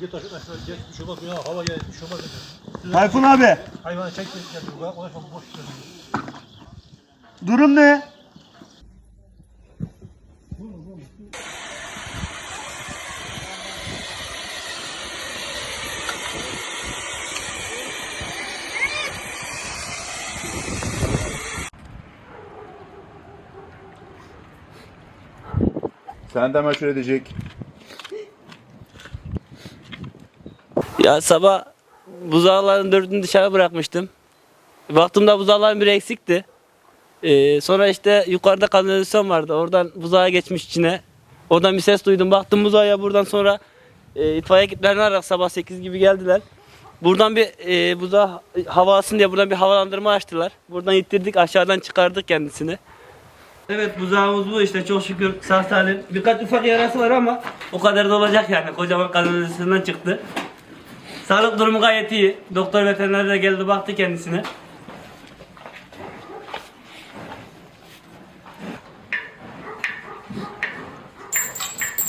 Git aşağı aşağı geç bir şey olmaz ya hava gel bir şey olmaz dedi. Tayfun abi Hayvanı çek gel gel yukarı uğraşma boş ver. durum ne? Sen de meşhur edecek. Ya sabah buzağların dördünü dışarı bırakmıştım. Baktığımda buzağların biri eksikti. Ee, sonra işte yukarıda kanalizasyon vardı. Oradan buzağa geçmiş içine. Oradan bir ses duydum. Baktım buzağa buradan sonra e, itfaiye ekiplerini ararak sabah 8 gibi geldiler. Buradan bir e, buzağı hava alsın diye buradan bir havalandırma açtılar. Buradan ittirdik aşağıdan çıkardık kendisini. Evet buzağımız bu işte çok şükür sağ salim. Birkaç ufak yarası var ama o kadar da olacak yani. Kocaman kanalizasyondan çıktı. Sağlık durumu gayet iyi. Doktor veteriner de geldi baktı kendisine.